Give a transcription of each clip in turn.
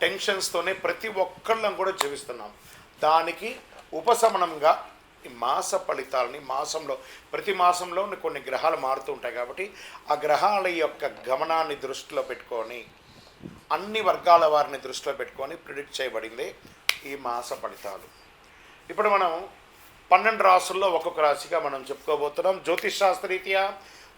టెన్షన్స్తోనే ప్రతి ఒక్కళ్ళం కూడా జీవిస్తున్నాం. దానికి ఉపశమనంగా ఈ మాస ఫలితాలని మాసంలో ప్రతి మాసంలో కొన్ని గ్రహాలు మారుతూ ఉంటాయి కాబట్టి ఆ గ్రహాల యొక్క గమనాన్ని దృష్టిలో పెట్టుకొని అన్ని వర్గాల వారిని దృష్టిలో పెట్టుకొని ప్రిడిక్ట్ చేయబడింది ఈ మాస ఫలితాలు. ఇప్పుడు మనం పన్నెండు రాసుల్లో ఒక్కొక్క రాశిగా మనం చెప్పుకోబోతున్నాం. జ్యోతిష్ శాస్త్రరీత్యా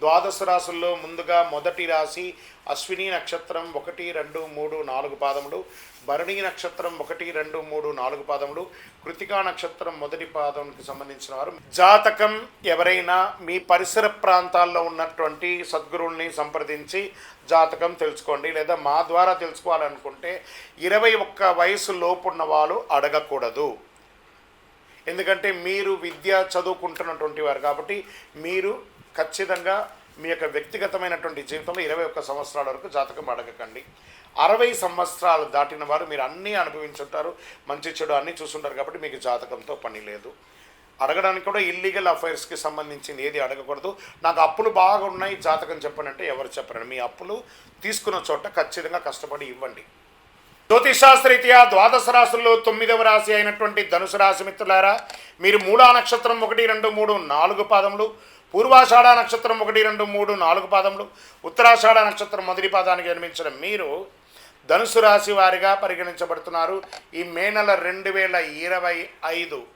ద్వాదశ రాసుల్లో ముందుగా మొదటి రాశి అశ్విని నక్షత్రం ఒకటి రెండు మూడు నాలుగు పాదములు భరణి నక్షత్రం ఒకటి రెండు మూడు నాలుగు పాదములు కృతికా నక్షత్రం మొదటి పాదంకి సంబంధించిన వారు. జాతకం ఎవరైనా మీ పరిసర ప్రాంతాల్లో ఉన్నటువంటి సద్గురువుల్ని సంప్రదించి జాతకం తెలుసుకోండి. లేదా మా ద్వారా తెలుసుకోవాలనుకుంటే ఇరవై ఒక్క వయసు లోపున్న వాళ్ళు అడగకూడదు. ఎందుకంటే మీరు విద్య చదువుకుంటున్నటువంటి వారు కాబట్టి మీరు ఖచ్చితంగా మీ యొక్క వ్యక్తిగతమైనటువంటి జీవితంలో ఇరవై ఒక్క సంవత్సరాల వరకు జాతకం అడగకండి. అరవై సంవత్సరాలు దాటిన వారు మీరు అన్నీ అనుభవించుంటారు మంచి చెడు అన్నీ చూసుంటారు కాబట్టి మీకు జాతకంతో పని లేదు. అడగడానికి కూడా ఇల్లీగల్ అఫైర్స్కి సంబంధించింది ఏది అడగకూడదు. నాకు అప్పులు బాగా ఉన్నాయి జాతకం చెప్పనంటే ఎవరు చెప్పరండి. మీ అప్పులు తీసుకున్న చోట ఖచ్చితంగా కష్టపడి ఇవ్వండి. జ్యోతిషాస్త్రీత్యా ద్వాదశ రాశుల్లో తొమ్మిదవ రాశి అయినటువంటి ధనుసు రాశి మిత్రులారా మీరు మూలా నక్షత్రం ఒకటి రెండు మూడు నాలుగు పాదములు పూర్వాషాఢ నక్షత్రం ఒకటి రెండు మూడు నాలుగు పాదములు ఉత్తరాషాఢ నక్షత్రం మొదటి పాదానికి జన్మించిన మీరు ధనుసు రాశి వారిగా పరిగణించబడుతున్నారు. ఈ మే నెల రెండు వేల ఇరవై ఐదు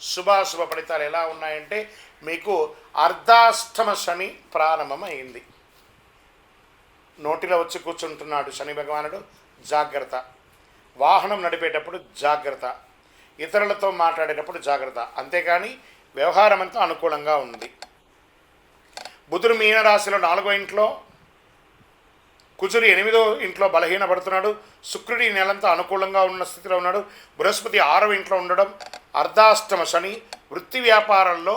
శుభాశుభ ఫలితాలు ఎలా ఉన్నాయంటే మీకు అర్ధాష్టమ శని ప్రారంభమైంది. నోటిలో వచ్చి కూర్చుంటున్నాడు శని భగవానుడు. జాగ్రత్త. వాహనం నడిపేటప్పుడు జాగ్రత్త. ఇతరులతో మాట్లాడేటప్పుడు జాగ్రత్త. అంతేకాని వ్యవహారం అంతా అనుకూలంగా ఉంది. బుధుడు మీనరాశిలో నాలుగో ఇంట్లో కుజుడు ఎనిమిదో ఇంట్లో బలహీనపడుతున్నాడు శుక్రుడు ఈ నెలంతా అనుకూలంగా ఉన్న స్థితిలో ఉన్నాడు బృహస్పతి ఆరవ ఇంట్లో ఉండడం అర్ధాష్టమ శని వృత్తి వ్యాపారంలో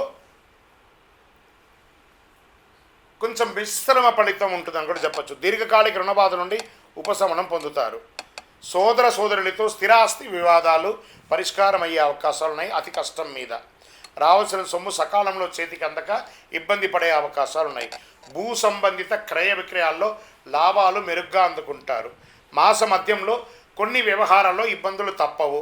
కొంచెం మిశ్రమ ఫలితం ఉంటుందని కూడా చెప్పచ్చు. దీర్ఘకాలిక రుణబాధ నుండి ఉపశమనం పొందుతారు. సోదర సోదరులతో స్థిరాస్తి వివాదాలు పరిష్కారం అయ్యే అవకాశాలు ఉన్నాయి అతి కష్టం మీద. రావాల్సిన సొమ్ము సకాలంలో చేతికి అందక ఇబ్బంది పడే అవకాశాలు ఉన్నాయి. భూ సంబంధిత క్రయ విక్రయాల్లో లాభాలు మెరుగ్గా అందుకుంటారు. మాస మధ్యంలో కొన్ని వ్యవహారాల్లో ఇబ్బందులు తప్పవు.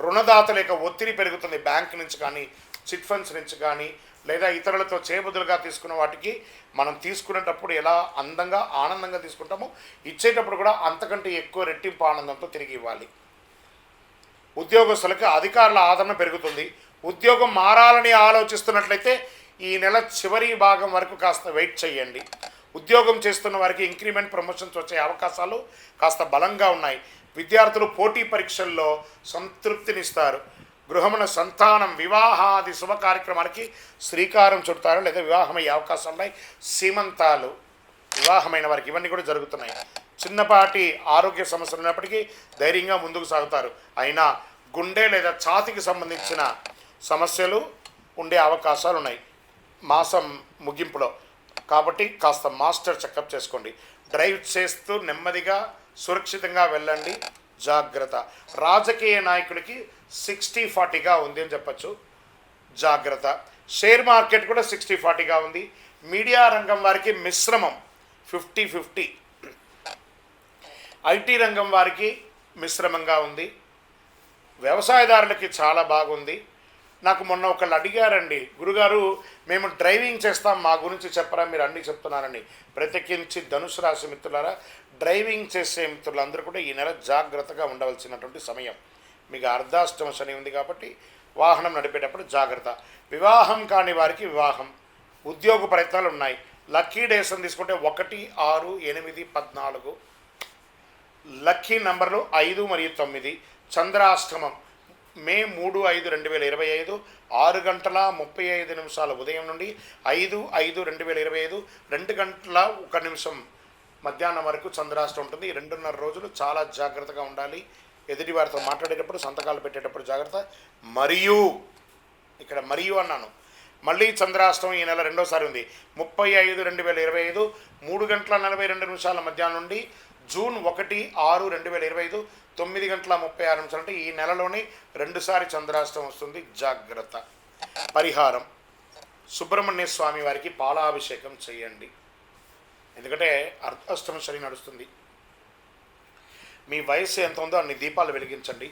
రుణదాతల యొక్క ఒత్తిడి పెరుగుతుంది బ్యాంక్ నుంచి కానీ చిట్ ఫండ్స్ నుంచి కానీ లేదా ఇతరులతో చేబుదులుగా తీసుకున్న వాటికి మనం తీసుకునేటప్పుడు ఎలా అందంగా ఆనందంగా తీసుకుంటామో ఇచ్చేటప్పుడు కూడా అంతకంటే ఎక్కువ రెట్టింపు ఆనందంతో తిరిగి ఇవ్వాలి. ఉద్యోగస్తులకు అధికారుల ఆదరణ పెరుగుతుంది. ఉద్యోగం మారాలని ఆలోచిస్తున్నట్లయితే ఈ నెల చివరి భాగం వరకు కాస్త వెయిట్ చేయండి. ఉద్యోగం చేస్తున్న వారికి ఇంక్రిమెంట్ ప్రమోషన్స్ వచ్చే అవకాశాలు కాస్త బలంగా ఉన్నాయి. విద్యార్థులు పోటీ పరీక్షల్లో సంతృప్తినిస్తారు. గృహమున సంతానం వివాహాది శుభ కార్యక్రమానికి శ్రీకారం చుడతారు లేదా వివాహం అయ్యే అవకాశాలు ఉన్నాయి సీమంతాలు వివాహమైన వారికి ఇవన్నీ కూడా జరుగుతున్నాయి. చిన్నపాటి ఆరోగ్య సమస్యలు ఉన్నప్పటికీ ధైర్యంగా ముందుకు సాగుతారు. అయినా గుండె లేదా ఛాతికి సంబంధించిన సమస్యలు ఉండే అవకాశాలు ఉన్నాయి. మాసం ముగింపులో. కాబట్టి కాస్త మాస్టర్ చెకప్ చేసుకోండి. డ్రైవ్ చేస్తూ నెమ్మదిగా సురక్షితంగా వెళ్ళండి. జాగ్రత్త. రాజకీయ నాయకుడికి సిక్స్టీ ఫార్టీగా ఉంది అని చెప్పచ్చు. జాగ్రత్త. షేర్ మార్కెట్ కూడా సిక్స్టీ ఫార్టీగా ఉంది. మీడియా రంగం వారికి మిశ్రమం. Fifty fifty. ఐటీ రంగం వారికి మిశ్రమంగా ఉంది. వ్యవసాయదారులకి చాలా బాగుంది. నాకు మొన్న ఒకళ్ళు అడిగారండి గురుగారు మేము డ్రైవింగ్ చేస్తాం మా గురించి చెప్పరా మీరు అన్నీ చెప్తున్నారని. ప్రత్యేకించి ధనుసు రాశి మిత్రులారా డ్రైవింగ్ చేసే మిత్రులందరూ కూడా ఈ నెల జాగ్రత్తగా ఉండవలసినటువంటి సమయం. మీకు అర్ధాష్టమ శని ఉంది కాబట్టి వాహనం నడిపేటప్పుడు జాగ్రత్త. వివాహం కాని వారికి వివాహం. ఉద్యోగ ప్రయత్నాలు ఉన్నాయి. లక్కీ డేస్ అని తీసుకుంటే ఒకటి ఆరు ఎనిమిది పద్నాలుగు. లక్కీ నంబర్లు ఐదు మరియు తొమ్మిది. చంద్రాష్టమం మే మూడు ఐదు రెండు వేల ఇరవై ఐదు ఆరు గంటల ముప్పై ఐదు నిమిషాల ఉదయం నుండి ఐదు ఐదు రెండు వేల ఇరవై ఐదు రెండు గంటల ఒక నిమిషం మధ్యాహ్నం వరకు చంద్రాష్టం ఉంటుంది. రెండున్నర రోజులు చాలా జాగ్రత్తగా ఉండాలి. ఎదుటివారితో మాట్లాడేటప్పుడు సంతకాలు పెట్టేటప్పుడు జాగ్రత్త. మరియు ఇక్కడ మరియు అన్నాను. మళ్ళీ చంద్రాష్టమం ఈ నెల రెండోసారి ఉంది. ముప్పై ఐదు రెండు వేల ఇరవై ఐదు మూడు గంటల నలభై రెండు నిమిషాల మధ్యాహ్నం నుండి జూన్ ఒకటి ఆరు రెండు వేల ఇరవై ఐదు తొమ్మిది గంటల ముప్పై ఆరు నిమిషాలు అంటే ఈ నెలలోనే రెండుసారి చంద్రాష్టం వస్తుంది. జాగ్రత్త. పరిహారం. సుబ్రహ్మణ్య స్వామి వారికి పాలాభిషేకం చేయండి. ఎందుకంటే అర్ధాష్టమ శని నడుస్తుంది. మీ వయసు ఎంత ఉందో అన్ని దీపాలు వెలిగించండి.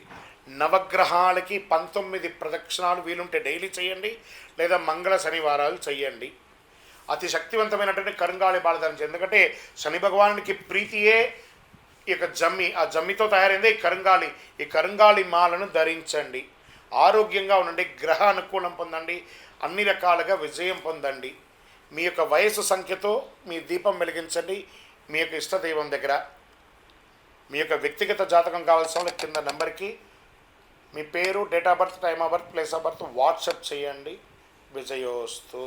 నవగ్రహాలకి పంతొమ్మిది ప్రదక్షిణాలు వీలుంటే డైలీ చేయండి. లేదా మంగళ శనివారాలు చేయండి. అతి శక్తివంతమైనటువంటి కరుంగాళి బాలధరించండి ఎందుకంటే శని భగవానునికి ప్రీతియే ఈ యొక్క జమ్మి ఆ జమ్మితో తయారైంది ఈ కరుంగాలి ఈ కరుంగాలి మాలను ధరించండి. ఆరోగ్యంగా ఉండండి గ్రహ అనుకూలం పొందండి అన్ని రకాలుగా విజయం పొందండి. మీ యొక్క వయసు సంఖ్యతో మీ దీపం వెలిగించండి. మీ యొక్క ఇష్టదైవం దగ్గర మీ యొక్క వ్యక్తిగత జాతకం కావాల్సిన వాళ్ళు కింద నెంబర్కి మీ పేరు date of birth time of birth place of birth WhatsApp చేయండి. విజయోస్తు.